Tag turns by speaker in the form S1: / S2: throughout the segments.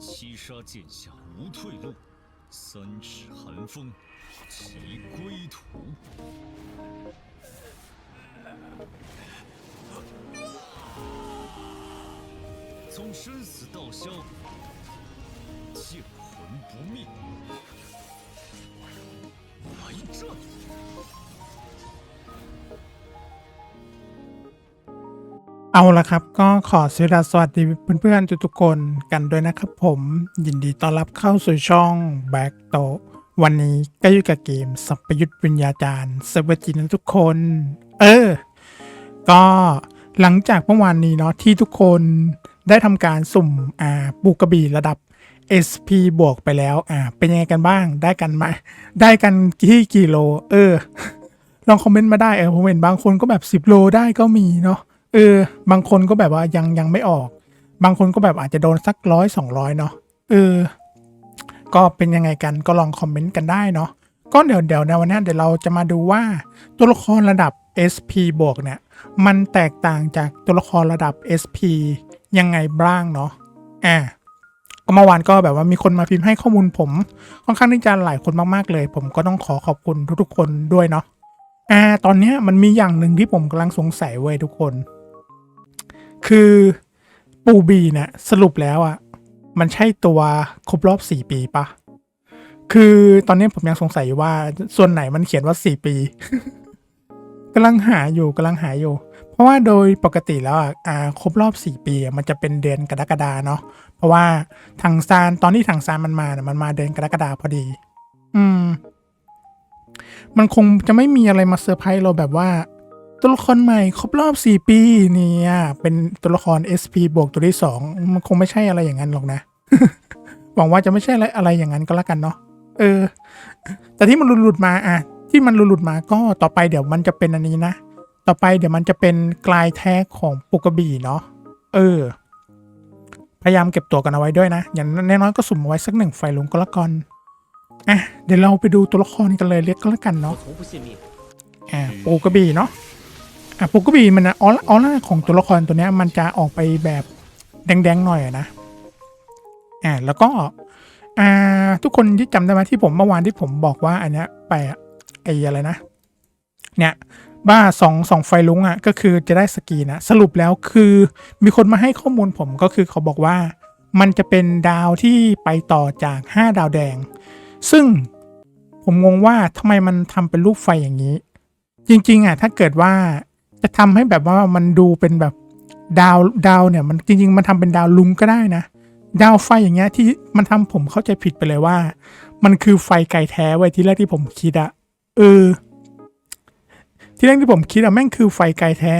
S1: 七杀剑下无退路，三尺寒风，其归途。从生死道消，剑魂不灭。来战！
S2: เอาละครับก็ขอสวัสดีเพื่อนๆทุกๆคนกันด้วยนะครับผม ยินดีต้อนรับเข้าสู่ช่องแบ็กโตวันนี้ก็อยู่กับเกมสัพยุทธวิญญาจารย์เซเวอร์จินทุกคน เออ ก็หลังจากเมื่อวานนี้เนาะที่ทุกคนได้ทำการสุ่มอ่าปูกระบี่ระดับ SP บวกไปแล้ว อ่า เป็นยังไงกันบ้างได้กันไหมได้กันที่กี่โล เออ ลองคอมเมนต์มาได้เออผมเห็นบางคนก็แบบ 10 โลได้ก็มีเนาะ เออบางคนก็แบบว่ายังยังไม่ออก บางคนก็แบบอาจจะโดนสักร้อยสองร้อยเนาะเออ ก็เป็นยังไงกันก็ลองคอมเมนต์กันได้เนาะก็เดี๋ยวเดี๋ยวในวันนี้เดี๋ยวเราจะมาดูว่าตัวละครระดับ SP บวกเนี่ย มันแตกต่างจากตัวละครระดับ SP ยังไงบ้างเนาะอ่าก็เมื่อวานก็แบบว่ามีคนมาพิมพ์ให้ข้อมูลผม ค่อนข้างที่จะหลายคนมากๆเลย ผมก็ต้องขอขอบคุณทุกๆคนด้วยเนาะอ่าตอนนี้มันมีอย่างหนึ่งที่ผมกำลังสงสัยเว้ยทุกคน คือปูบีเนี่ยสรุปแล้วอะ่ะ มันใช่ตัวครบรอบสี่ปีปะคือตอนนี้ผมยังสงสัยว่าส่วนไหนมันเขียนว่าสี่ปีกำลังหาอยู่กำลังหาอยู่ เพราะว่าโดยปกติแล้วอะอ่าครบรอบสี่ปีมันจะเป็นเดือนกรกฎาเนาะเพราะว่าทางซานตอนที่ทางซานมันมาเนี่ยมันมาเดือนกรกฎาพอดี อืม มันคงจะไม่มีอะไรมาเซอร์ไพรส์เราแบบว่า ตัวละครใหม่ครบรอบ 4 ปีเนี่ยเป็นตัวละคร SP บวกตัวที่ 2 มันคงไม่ใช่อะไรอย่างนั้นหรอกนะ หวังว่าจะไม่ใช่อะไรอะไรอย่างนั้นก็แล้วกันเนาะเออ แต่ที่มันหลุดมาอะที่มันหลุดมาก็ต่อไปเดี๋ยวมันจะเป็นอันนี้นะ ต่อไปเดี๋ยวมันจะเป็นกลายแท้ของปุกบีเนาะเออ พยายามเก็บตัวกันเอาไว้ด้วยนะ อย่างน้อยๆก็สุ่มไว้สักหนึ่งไฟลงก็แล้วกันอะเดี๋ยวเราไปดูตัวละครกันเลยเรียกก็แล้วกันเนาะอ่าปูกะบีเนาะ อะปูกระบี่มันนะออร่าออร่าของตัวละครตัวเนี้ยมันจะออกไปแบบแดงๆหน่อยนะอ่าแล้วก็อ่าทุกคนที่จำได้ไหมที่ผมเมื่อวานที่ผมบอกว่าอันเนี้ยไปอะไอ้อะไรนะ เนี่ยบ้าสองสองไฟลุงอะก็คือจะได้สกีนะสรุปแล้วคือมีคนมาให้ข้อมูลผมก็คือเขาบอกว่า มันจะเป็นดาวที่ไปต่อจาก 5 ดาวแดง ซึ่งผมงงว่าทำไมมันทำเป็นรูปไฟอย่างนี้ จริง ๆอะถ้าเกิดว่า จะทำให้แบบว่ามันดูเป็นแบบดาวดาวเนี่ย มันจริง ๆ มันทำเป็นดาวลุงก็ได้นะ ดาวไฟอย่างเงี้ยที่มันทำผมเข้าใจผิดไปเลยว่า มันคือไฟไก่แท้ไว้ที่แรกที่ผมคิดอะเออ ที่แรกที่ผมคิดอะแม่งคือไฟไก่แท้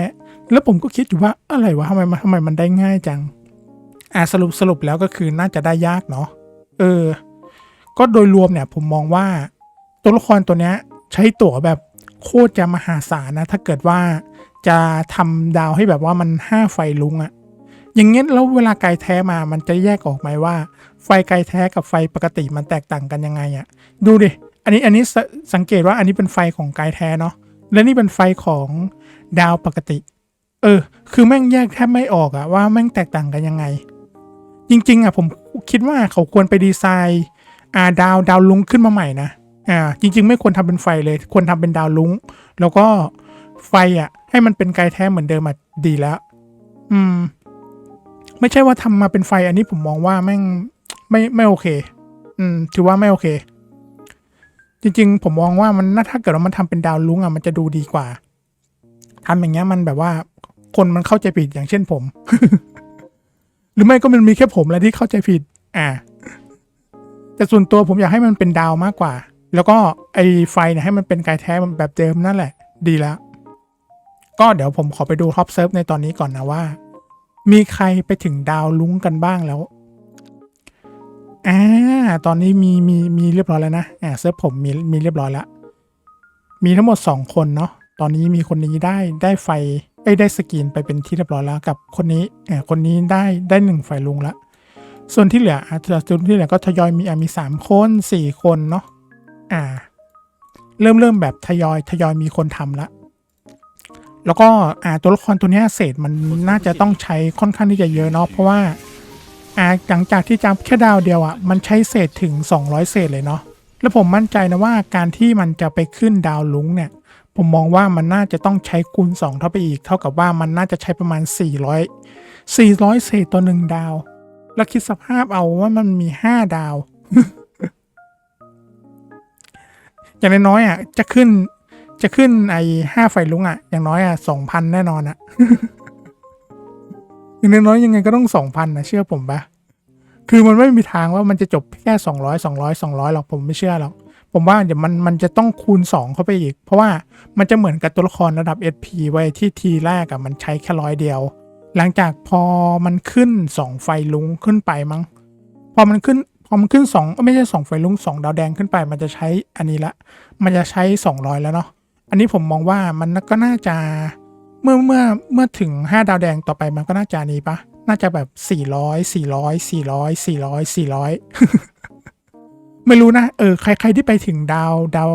S2: แล้วผมก็คิดอยู่ว่าอะไรวะทำไมมันทำไมมันได้ง่ายจังอะสรุปสรุปแล้วก็คือน่าจะได้ยากเนาะเออ ก็โดยรวมเนี่ย ผมมองว่า ตัวละครตัวเนี้ย ใช้ตั๋วแบบโคตรจะมหาศาลนะ ถ้าเกิดว่า จะทำดาวให้แบบว่ามันห้าไฟลุงอะอย่างเงี้ยแล้วเวลาไกลแท้มามันจะแยกออกไหมว่า ไฟไกลแท้กับไฟปกติมันแตกต่างกันยังไงอะดูดิอันนี้อันนี้สสังเกตว่าอันนี้เป็นไฟของไกลแท้เนาะและนี่เป็นไฟของดาวปกติ เออ คือแม่งแยกแทบไม่ออกอะว่าแม่งแตกต่างกันยังไง จริง ๆอะผมคิดว่าเขาควรไปดีไซน์อาดาวดาวลุงขึ้นมาใหม่นะอ่าจริง ๆ ไม่ควรทำเป็นไฟเลย ควรทำเป็นดาวลุงแล้วก็ไฟอะ ให้มันเป็นไกลแท้เหมือนเดิมอะดีแล้ว อืม ไม่ใช่ว่าทำมาเป็นไฟ อันนี้ผมมองว่าแม่งไม่ไม่โอเค อืม ถือว่าไม่โอเค จริง ๆ ผมมองว่ามันน่าถ้าเกิดว่ามันทำเป็นดาวลุ้งอะมันจะดูดีกว่าทำอย่างเงี้ยมันแบบว่า คนมันเข้าใจผิดอย่างเช่นผม หรือไม่ก็มันมีแค่ผมแหละที่เข้าใจผิด อ่า แต่ส่วนตัวผมอยากให้มันเป็นดาวมากกว่า แล้วก็ไอ้ไฟเนี่ยให้มันเป็นไกลแท้แบบเดิมนั่นแหละ ดีแล้ว ก็เดี๋ยวผมขอไปดูท็อปเซิร์ฟในตอนนี้ก่อนนะว่า มีใครไปถึงดาวลุ้งกันบ้างแล้วอ่าตอนนี้มีมีมีเรียบร้อยแล้วนะอ่าเซิร์ฟผมมีมีเรียบร้อยแล้ว มีทั้งหมดสองคนเนาะตอนนี้มีคนนี้ได้ได้ไฟเอ้ได้สกรีนไปเป็นที่เรียบร้อยแล้วกับคนนี้อ่าคนนี้ได้ได้หนึ่งไฟลุงละส่วนที่เหลืออะส่วนที่เหลือก็ทยอยมีมีสามคนสี่คนเนาะอ่า เริ่มเริ่มแบบทยอยทยอยมีคนทำละ แล้วก็อ่าตัวละครตัวเนี้ยเศษมันน่าจะต้องใช้ค่อนข้างที่จะเยอะเนาะเพราะว่าอ่าหลังจากที่จำแค่ดาวเดียวอะมันใช้เศษถึง 200 เศษเลยเนาะแล้วผมมั่นใจนะว่าการที่มันจะไปขึ้นดาวลุงเนี่ย ผมมองว่ามันน่าจะต้องใช้คูณ 2 เท่าไปอีก เท่ากับว่ามันน่าจะใช้ประมาณ 400 400 เศษต่อหนึ่งดาว แล้วคิดสภาพเอาว่ามันมี 5 ดาว อย่างน้อยๆอะจะขึ้น จะขึ้นไอ้ห้าไฟลุงอะอย่างน้อยอะสองพันแน่นอนอะอย่างน้อยยังไงก็ต้องสองพันนะเชื่อผมปะคือมันไม่มีทางว่ามันจะจบแค่สองร้อยสองร้อยสองร้อยหรอกผมไม่เชื่อหรอกผมว่าเดี๋ยวมันมันจะต้องคูณสองเข้าไปอีก เพราะว่ามันจะเหมือนกับตัวละครระดับ SP ไว้ที่ทีแรกอะมันใช้แค่ร้อยเดียว หลังจากพอมันขึ้นสองไฟลุงขึ้นไปมั้งพอมันขึ้นพอมันขึ้นสองไม่ใช่สองไฟลุงสองดาวแดงขึ้นไป มันจะใช้อันนี้ละ มันจะใช้สองร้อยแล้วเนาะ อันนี้ผมมองว่ามันก็น่าจะเมื่อเมื่อเมื่อถึงห้าดาวแดงต่อไปมันก็น่าจะนี้ปะน่าจะแบบสี่ร้อยสี่ร้อยสี่ร้อยสี่ร้อยสี่ร้อยไม่รู้นะ เออ ใครใครที่ไปถึงดาวดาว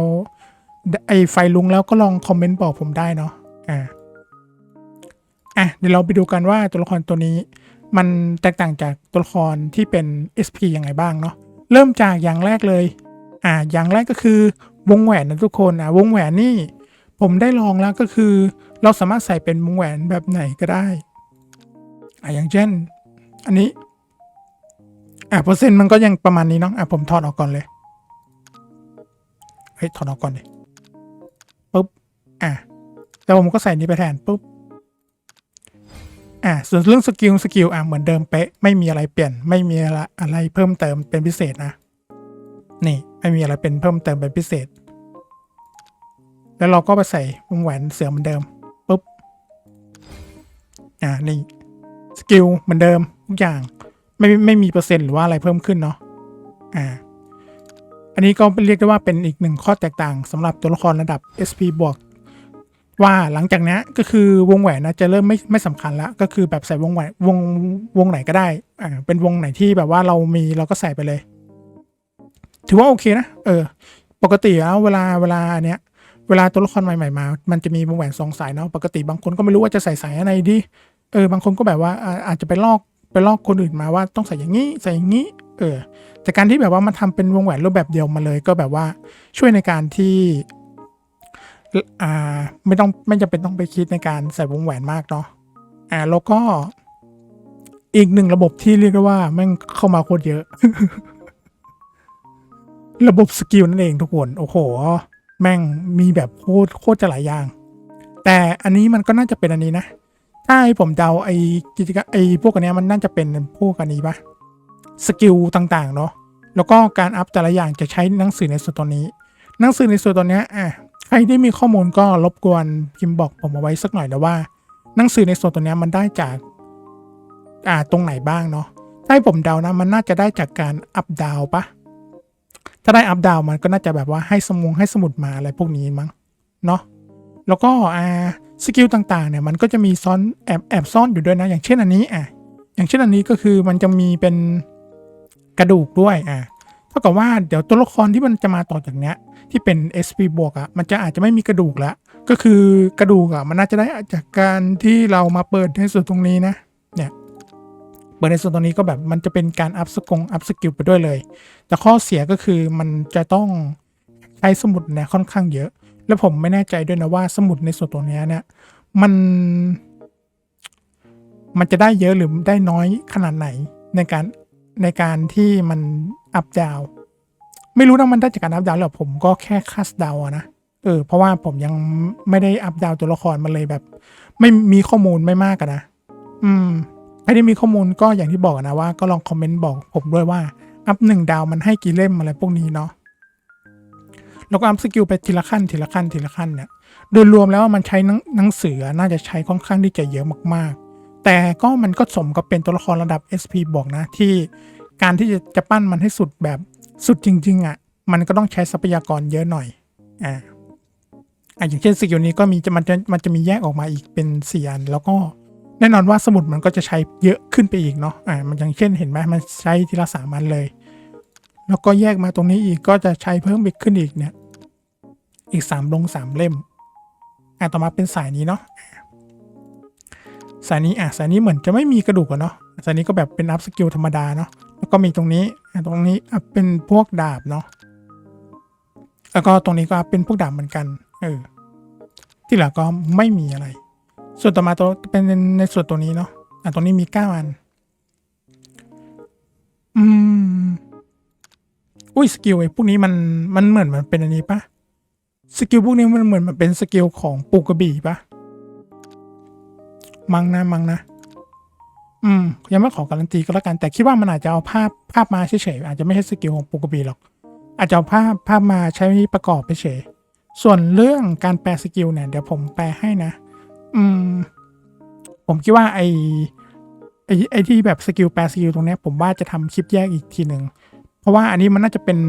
S2: ไอไฟลุงแล้วก็ลองคอมเมนต์บอกผมได้เนาะอ่าอะเดี๋ยวเราไปดูกันว่าตัวละครตัวนี้ มันแตกต่างจากตัวละครที่เป็น SP ยังไงบ้างเนาะเริ่มจากอย่างแรกเลย อ่า อย่างแรกก็คือวงแหวนนะทุกคนอะวงแหวนนี่ ผมได้ลองแล้วก็คือ เราสามารถใส่เป็นวงแหวนแบบไหนก็ได้อะอย่างเช่น อันนี้อะเปอร์เซ็นต์มันก็ยังประมาณนี้เนาะอะผมถอดออกก่อนเลยเฮ้ยถอดออกก่อนดิปุ๊บอะแล้วผมก็ใส่นี้ไปแทนปุ๊บอะส่วนเรื่องสกิลสกิลอะเหมือนเดิมเป๊ะไม่มีอะไรเปลี่ยนไม่มีอะไรอะไรเพิ่มเติมเป็นพิเศษนะนี่ไม่มีอะไรเป็นเพิ่มเติมเป็นพิเศษ แล้วเราก็ไปใส่วงแหวนเสือเหมือนเดิมปุ๊บ อ่า นี่ สกิลเหมือนเดิมทุกอย่าง ไม่ไม่มีเปอร์เซ็นต์หรือว่าอะไรเพิ่มขึ้นเนาะ อ่า อันนี้ก็เรียกได้ว่าเป็นอีกหนึ่งข้อแตกต่างสำหรับตัวละครระดับ SP บวกว่าหลังจากนี้ก็คือวงแหวนนะจะเริ่มไม่ไม่สำคัญละก็คือแบบใส่วงแหวนวงวงไหนก็ได้อ่าเป็นวงไหนที่แบบว่าเรามีเราก็ใส่ไปเลย ถือว่าโอเคนะ เออ ปกติแล้วเวลาเวลาเนี้ย เวลาตัวละครใหม่ๆมา มันจะมีวงแหวนสองสายเนาะ ปกติบางคนก็ไม่รู้ว่าจะใส่สายอะไรดี เออ บางคนก็แบบว่าอาจจะไปลอกไปลอกคนอื่นมาว่าต้องใส่อย่างนี้ ใส่อย่างนี้ เออ แต่การที่แบบว่ามันทำเป็นวงแหวนรูปแบบเดียวมาเลยก็แบบว่าช่วยในการที่อ่าไม่ต้องไม่จำเป็นต้องไปคิดในการใส่วงแหวนมากเนาะ อ่าแล้วก็อีกหนึ่งระบบที่เรียกว่าแม่งเข้ามาโคตรเยอะ ระบบสกิลนั่นเองทุกคน โอ้โห แม่งมีแบบโคตรโคตรจะหลายอย่าง แต่อันนี้มันก็น่าจะเป็นอันนี้นะ ถ้าให้ผมเดาไอกิจกรรมไอพวกอันนี้มันน่าจะเป็นพวกอันนี้ปะสกิลต่างๆเนาะแล้วก็การอัพแต่ละอย่างจะใช้หนังสือในส่วนตัวนี้ หนังสือในส่วนตัวเนี้ยอะใครที่มีข้อมูลก็รบกวนพิมพ์บอกผมเอาไว้สักหน่อยนะว่า หนังสือในส่วนตัวเนี้ยมันได้จากอ่าตรงไหนบ้างเนาะถ้าให้ผมเดานะมันน่าจะได้จากการอัพดาวปะ ถ้าได้อัพดาวมันก็น่าจะแบบว่าให้สมุงให้สมุดมาอะไรพวกนี้มั้งเนาะแล้วก็อ่าสกิลต่างๆเนี่ยมันก็จะมีซ้อนแอบแอบซ่อนอยู่ด้วยนะ อย่างเช่นอันนี้อะอย่างเช่นอันนี้ก็คือมันจะมีเป็นกระดูกด้วยอะเท่ากับว่าเดี๋ยวตัวละครที่มันจะมาต่อจากเนี้ยที่เป็น SP บวกอะมันจะอาจจะไม่มีกระดูกแล้วก็คือกระดูกอะมันน่าจะได้จากการที่เรามาเปิดในส่วนตรงนี้นะเนี่ย ปิดในส่วนตรงนี้ก็แบบมันจะเป็นการอัพสกงอัพสกิลไปด้วยเลย แต่ข้อเสียก็คือมันจะต้องใช้สมุดเนี่ยค่อนข้างเยอะ แล้วผมไม่แน่ใจด้วยนะว่าสมุดในส่วนตัวเนี้เนี่ยมัน มันจะได้เยอะหรือได้น้อยขนาดไหนในการในการที่มันอัพดาว ไม่รู้นะมันได้จากการอัพดาวหรือผมก็แค่คาสดาวนะเออเพราะว่าผมยังไม่ได้อัพดาวตัวละครมันเลยแบบ ไม่มีข้อมูลไม่มากอะนะ อืม ใครที่มีข้อมูลก็อย่างที่บอกนะว่าก็ลองคอมเมนต์บอกผมด้วยว่าอัพหนึ่งดาวมันให้กี่เล่มอะไรพวกนี้เนาะแล้วก็อัพสกิลไปทีละขั้นทีละขั้นทีละขั้นเนี่ยโดยรวมแล้วมันใช้หนังสือน่าจะใช้ค่อนข้างที่จะเยอะมากๆ แต่ก็มันก็สมกับเป็นตัวละครระดับ SP บอกนะที่การที่จะจะปั้นมันให้สุดแบบสุดจริง ๆอะมันก็ต้องใช้ทรัพยากรเยอะหน่อยอ่าอะอย่างเช่นสกิลนี้ก็มีจะมันจะมันจะมีแยกออกมาอีกเป็นสี่อันแล้วก็ แน่นอนว่าสมุดมันก็จะใช้เยอะขึ้นไปอีกเนาะอ่ามันอย่างเช่นเห็นไหมมันใช้ทีละสามันเลย แล้วก็แยกมาตรงนี้อีกก็จะใช้เพิ่มไปขึ้นอีกเนี่ยอีกสามลงสามเล่มอ่าต่อมาเป็นสายนี้เนาะสายนี้อะสายนี้เหมือนจะไม่มีกระดูกอะเนาะส่วนนี้ก็แบบเป็นอัพสกิลธรรมดาเนาะแล้วก็มีตรงนี้อะตรงนี้อัพเป็นพวกดาบเนาะแล้วก็ตรงนี้ก็อัพเป็นพวกดาบเหมือนกันเออที่เหลือก็ไม่มีอะไร ส่วนต่อมาตัวเป็นในส่วนตัวนี้เนาะอะตรงนี้มีเก้าอัน อืม อุ้ยสกิลไอ้พวกนี้มันมันเหมือนมันเป็นอันนี้ปะสกิลพวกนี้มันเหมือนมันเป็นสกิลของปูกระบี่ปะมังนะมังนะ อืม ยังไม่ขอการันตีก็แล้วกัน แต่คิดว่ามันอาจจะเอาภาพภาพมาเฉยๆอาจจะไม่ใช่สกิลของปูกระบี่หรอก อาจจะเอาภาพภาพมาใช้ประกอบไปเฉย ส่วนเรื่องการแปลสกิลเนี่ยเดี๋ยวผมแปลให้นะ อืม ผมคิดว่าไอไอไอที่แบบสกิลแปลสกิลตรงเนี้ย ผมว่าจะทำคลิปแยกอีกทีหนึ่ง เพราะว่าอันนี้มันน่าจะเป็น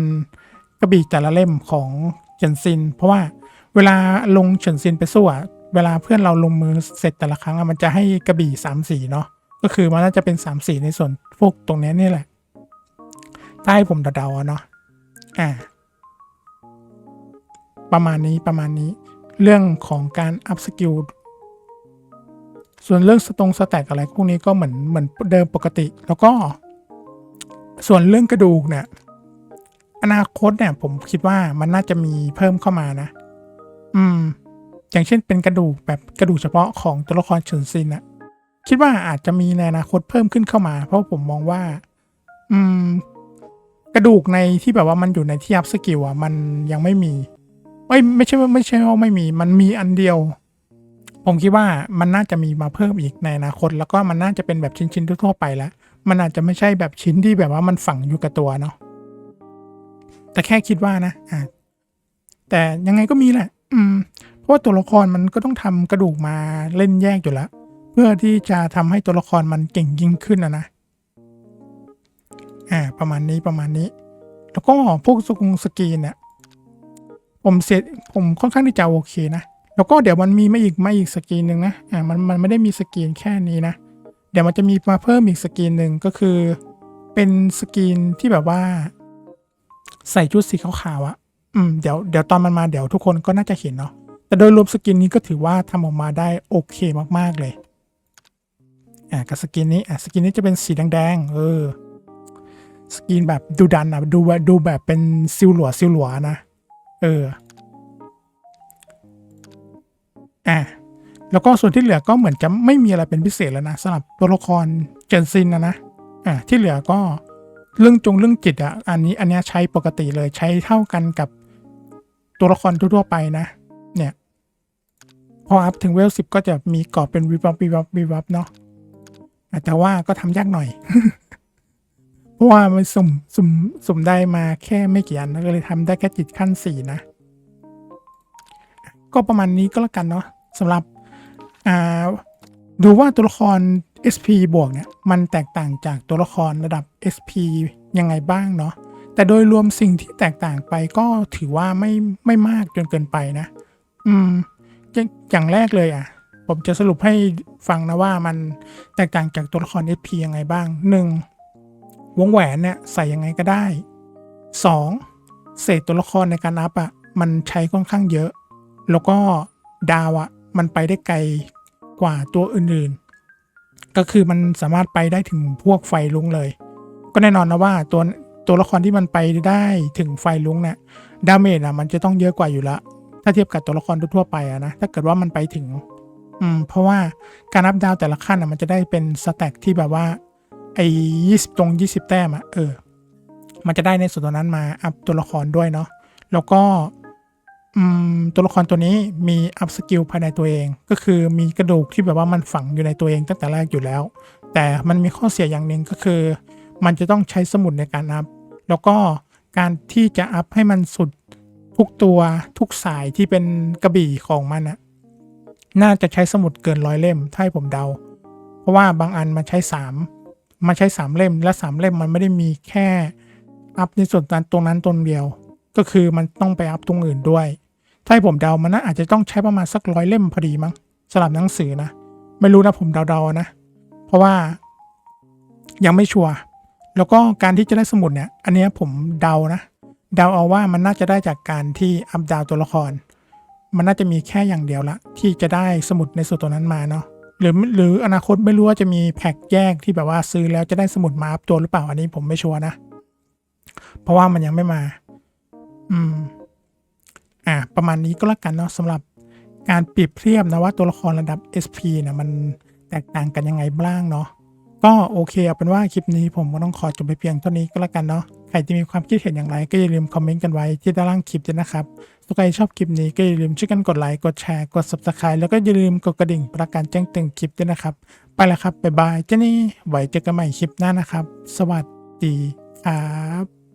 S2: กระบี่แต่ละเล่มของเฉินซิน เพราะว่าเวลาลงเฉินซินไปสู้อะเวลาเพื่อนเราลงมือเสร็จแต่ละครั้งอะมันจะให้กระบี่สามสีเนาะก็คือมันน่าจะเป็นสามสีในส่วนพวกตรงนี้นี่แหละถ้าให้ผมเดาๆเนาะอ่า ประมาณนี้ประมาณนี้ เรื่องของการอัพสกิล ส่วนเรื่องสตรงสแต็กอะไรพวกนี้ก็เหมือนเหมือนเดิมปกติ แล้วก็ ส่วนเรื่องกระดูกเนี่ย อนาคตเนี่ย ผมคิดว่ามันน่าจะมีเพิ่มเข้ามานะ อืม อย่างเช่นเป็นกระดูกแบบกระดูกเฉพาะของตัวละครเฉินซินนะคิดว่าอาจจะมีในอนาคตเพิ่มขึ้นเข้ามา เพราะผมมองว่า อืม กระดูกในที่แบบว่ามันอยู่ในที่อัพสกิลอะมันยังไม่มีไม่ไม่ใช่ว่าไม่ใช่ว่าไม่มี มันมีอันเดียว ผมคิดว่ามันน่าจะมีมาเพิ่มอีกในอนาคต แล้วก็มันน่าจะเป็นแบบชิ้นๆทั่วๆไปแล้ว มันอาจจะไม่ใช่แบบชิ้นที่แบบว่ามันฝังอยู่กับตัวเนาะแต่แค่คิดว่านะอ่าแต่ยังไงก็มีแหละ อืม เพราะว่าตัวละครมันก็ต้องทำกระดูกมาเล่นแยกอยู่แล้วเพื่อที่จะทำให้ตัวละครมันเก่งยิ่งขึ้นนะนะอ่า ประมาณนี้ประมาณนี้ แล้วก็พวกสกุงสกีนเนี่ยผมเสร็จผมค่อนข้างที่จะโอเคนะ แล้วก็เดี๋ยวมันมีมาอีกมาอีกสกรีนหนึ่งนะอ่ามันมันไม่ได้มีสกรีนแค่นี้นะ เดี๋ยวมันจะมีมาเพิ่มอีกสกรีนหนึ่งก็คือ เป็นสกรีนที่แบบว่า ใส่ชุดสีขาวๆอะอืมเดี๋ยวเดี๋ยวตอนมันมาเดี๋ยวทุกคนก็น่าจะเห็นเนาะแต่โดยรวมสกินนี้ก็ถือว่าทำออกมาได้โอเคมากๆเลยอ่ากับสกินนี้อ่าสกินนี้จะเป็นสีแดงๆเออสกินแบบดูดันอะดูแบบดูแบบเป็นซิลหลัวซิลหลัวนะ เออ อะแล้วก็ส่วนที่เหลือก็เหมือนจะไม่มีอะไรเป็นพิเศษแล้วนะสำหรับตัวละครเจนซินนะนะอะที่เหลือก็เรื่องจงเรื่องจิตอะอันนี้อันเนี้ยใช้ปกติเลยใช้เท่ากันกับตัวละครทั่วไปนะ เนี่ย พออัพถึงเวลสิบก็จะมีกรอบเป็นวิบวับวิบวับวิบวับเนาะอะแต่ว่าก็ทำยากหน่อย เพราะว่ามันสุ่มสุ่มสุ่มได้มาแค่ไม่กี่อันก็เลยทำได้แค่จิตขั้นสี่นะ ก็ประมาณนี้ก็แล้วกันเนาะ สำหรับดูว่าตัวละคร SP บวกเนี่ยมันแตกต่างจากตัวละครระดับ SP ยังไงบ้างเนาะแต่โดยรวมสิ่งที่แตกต่างไปก็ถือว่าไม่ไม่มากจนเกินไปนะ อืมอย่างอย่างแรกเลยอะ ผมจะสรุปให้ฟังนะว่ามันแตกต่างจากตัวละคร SP ยังไงบ้าง 1. วงแหวนเนี่ยใส่ยังไงก็ได้ 2. เศษตัวละครในการอัพอะมันใช้ค่อนข้างเยอะ แล้วก็ดาวอะ มันไปได้ไกลกว่าตัวอื่นๆ ก็คือมันสามารถไปได้ถึงพวกไฟลุงเลย ก็แน่นอนนะว่าตัวตัวละครที่มันไปได้ถึงไฟลุงเนี่ยดาเมจอะมันจะต้องเยอะกว่าอยู่ละถ้าเทียบกับตัวละครทั่วไปอะนะถ้าเกิดว่ามันไปถึง อืมเพราะว่าการอัพดาวแต่ละขั้นอะมันจะได้เป็นสแต็กที่แบบว่าไอ้ยี่สิบตรงยี่สิบแต้มอะเออ มันจะได้ในส่วนตัวนั้นมาอัพตัวละครด้วยเนาะแล้วก็ ตัวละครตัวนี้มีอัพสกิลภายในตัวเอง ก็คือมีกระดูกที่แบบว่ามันฝังอยู่ในตัวเองตั้งแต่แรกอยู่แล้ว แต่มันมีข้อเสียอย่างหนึ่งก็คือ มันจะต้องใช้สมุดในการอัพ แล้วก็การที่จะอัพให้มันสุดทุกตัวทุกสายที่เป็นกระบี่ของมันอะน่าจะใช้สมุดเกินร้อยเล่มถ้าให้ผมเดา เพราะว่าบางอันมันใช้สามมันใช้สามเล่มและสามเล่มมันไม่ได้มีแค่อัพในส่วนนั้นตรงนั้นตรงเดียว ก็คือมันต้องไปอัพตรงอื่นด้วย ถ้าให้ผมเดามันน่าอาจจะต้องใช้ประมาณสักร้อยเล่มพอดีมั้งสำหรับหนังสือนะ ไม่รู้นะผมเดาๆนะ เพราะว่ายังไม่ชัวร์แล้วก็การที่จะได้สมุดเนี่ย อันนี้ผมเดานะ เดาเอาว่ามันน่าจะได้จากการที่อัพดาวตัวละคร มันน่าจะมีแค่อย่างเดียวละ ที่จะได้สมุดในส่วนตัวนั้นมาเนาะหรือหรืออนาคตไม่รู้ว่าจะมีแพ็กแยกที่แบบว่าซื้อแล้วจะได้สมุดมาอัพตัวหรือเปล่าอันนี้ผมไม่ชัวร์นะ เพราะว่ามันยังไม่มา อืม อะประมาณนี้ก็แล้วกันเนาะสำหรับการเปรียบเทียบนะว่าตัวละครระดับ SP นะมันแตกต่างกันยังไงบ้างเนาะก็โอเคเอาเป็นว่าคลิปนี้ผมก็ต้องขอจบไปเพียงเท่านี้ก็แล้วกันเนาะใครจะมีความคิดเห็นอย่างไรก็อย่าลืมคอมเมนต์กันไว้ที่ด้านล่างคลิปด้วยนะครับถ้าใครชอบคลิปนี้ก็อย่าลืมช่วยกันกดไลค์กดแชร์กด subscribe แล้วก็อย่าลืมกดกระดิ่งประการแจ้งเตือนคลิปด้วยนะครับ ไปแล้วครับบ๊ายบายเจ้านี่ไว้เจอกันใหม่คลิปหน้านะครับ สวัสดีครับ